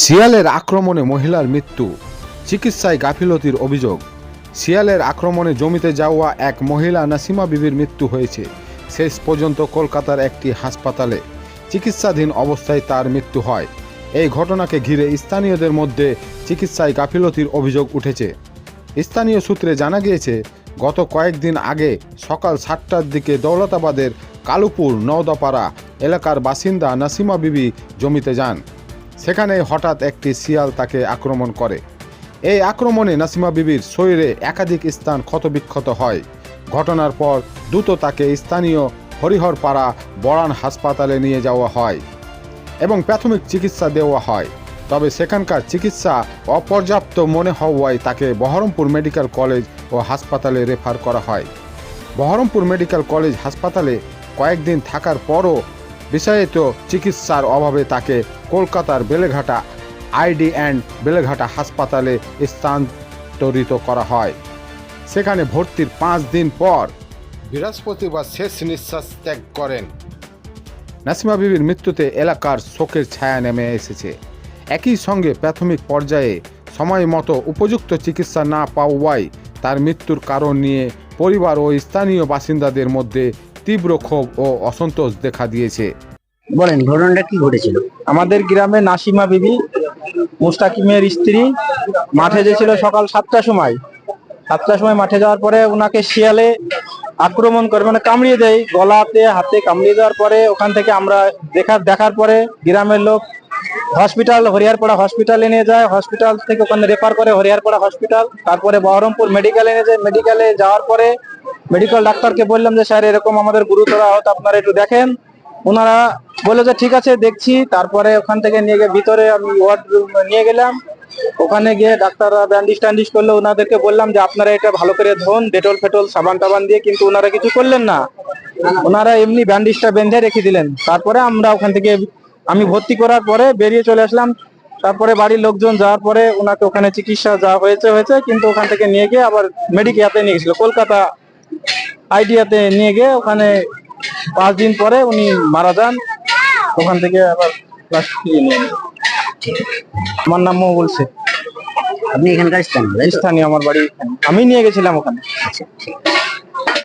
শিয়ালের আক্রমণে মহিলার মৃত্যু, চিকিৎসায় গাফিলতির অভিযোগ। শিয়ালের আক্রমণে জমিতে যাওয়া এক মহিলা নাসিমা বিবির মৃত্যু হয়েছে। শেষ পর্যন্ত কলকাতার একটি হাসপাতালে চিকিৎসাধীন অবস্থায় তার মৃত্যু হয়। এই ঘটনাকে ঘিরে স্থানীয়দের মধ্যে চিকিৎসায় গাফিলতির অভিযোগ উঠেছে। স্থানীয় সূত্রে জানা গিয়েছে, গত কয়েকদিন আগে সকাল সাতটার দিকে দৌলতাবাদের কালুপুর নওদাপাড়া এলাকার বাসিন্দা নাসিমা বিবি জমিতে যান। সেখানে হঠাৎ একটি শিয়াল তাকে আক্রমণ করে। এই আক্রমণে নাসিমা বিবির শরীরে একাধিক স্থান ক্ষতবিক্ষত হয়। ঘটনার পর দ্রুত তাকে স্থানীয় হরিহরপাড়া বড়ান হাসপাতালে নিয়ে যাওয়া হয় এবং প্রাথমিক চিকিৎসা দেওয়া হয়। তবে সেখানকার চিকিৎসা অপর্যাপ্ত মনে হওয়ায় তাকে বহরমপুর মেডিকেল কলেজ ও হাসপাতালে রেফার করা হয়। বহরমপুর মেডিকেল কলেজ হাসপাতালে কয়েকদিন থাকার পরও বিষায়িত চিকিৎসার অভাবে তাকে কলকাতার বেলেঘাটা আইডি অ্যান্ড বেলেঘাটা হাসপাতালে স্থানান্তরিত করা হয়। সেখানে ভর্তির পাঁচ দিন পর বৃহস্পতিবার শেষ নিঃশ্বাস ত্যাগ করেন। নাসিমা বিবির মৃত্যুতে এলাকার শোকের ছায়া নেমে এসেছে। একই সঙ্গে প্রাথমিক পর্যায়ে সময় মতো উপযুক্ত চিকিৎসা না পাওয়ায় তার মৃত্যুর কারণ নিয়ে পরিবার ও স্থানীয় বাসিন্দাদের মধ্যে তীব্র ক্ষোভ ও অসন্তোষ দেখা দিয়েছে। বলেন ঘটনাটা কি ঘটেছিল? আমাদের গ্রামে নাসিমা বিবি মুস্তাকিমের স্ত্রী মাঠে গেছিল সকাল সাতটার সময়। সাতটার সময় মাঠে যাওয়ার পরে ওনাকে শিয়ালে আক্রমণ করে মানে কামড়িয়ে দেয় গলাতে হাতে কামড়িয়ে দেওয়ার পরে ওখান থেকে আমরা দেখা দেখার পরে গ্রামের লোক হসপিটাল হরিয়ারপাড়া হসপিটালে নিয়ে যায়। হসপিটাল থেকে ওখানে রেফার করে হরিয়ারপাড়া হসপিটাল তারপরে বহরমপুর মেডিকেলে নিয়ে যায়। মেডিকেলে যাওয়ার পরে মেডিকেল ডাক্তারকে বললাম যে, স্যার, এরকম আমাদের গুরুতর আহত আপনারা একটু দেখেন। ওনারা বলল যে, ঠিক আছে, দেখছি। তারপরে ওখান থেকে নিয়ে গিয়ে ভিতরে আমি ওয়ার্ড নিয়ে গেলাম। ওখানে গিয়ে ডাক্তাররা ব্যান্ডিজ ট্যান্ডিজ করল। ওনাদেরকে বললাম যে, আপনারা এটা ভালো করে ধোন, ডেটল ফেটল, সাবান টাবান দিয়ে। কিন্তু ওনারা কিছু করলেন না। ওনারা এমনি ব্যান্ডিজটা বেঁধে রেখে দিলেন। তারপরে আমরা ওখান থেকে আমি ভর্তি করার পরে বেরিয়ে চলে আসলাম। তারপরে বাড়ির লোকজন যাওয়ার পরে ওনাকে ওখানে চিকিৎসা যা হয়েছে হয়েছে। কিন্তু ওখান থেকে নিয়ে গিয়ে আবার মেডিকেয়াতে নিয়ে গেছিল। কলকাতা আইডিয়াতে নিয়ে গিয়ে ওখানে পাঁচ দিন পরে উনি মারা যান। ওখান থেকে আবার ক্লাস ফিরিয়ে নিয়ে আমার নাম মহবুল শেখ। আপনি এখানকার স্থানীয় আমার বাড়ি। আমি নিয়ে গেছিলাম ওখানে। আচ্ছা।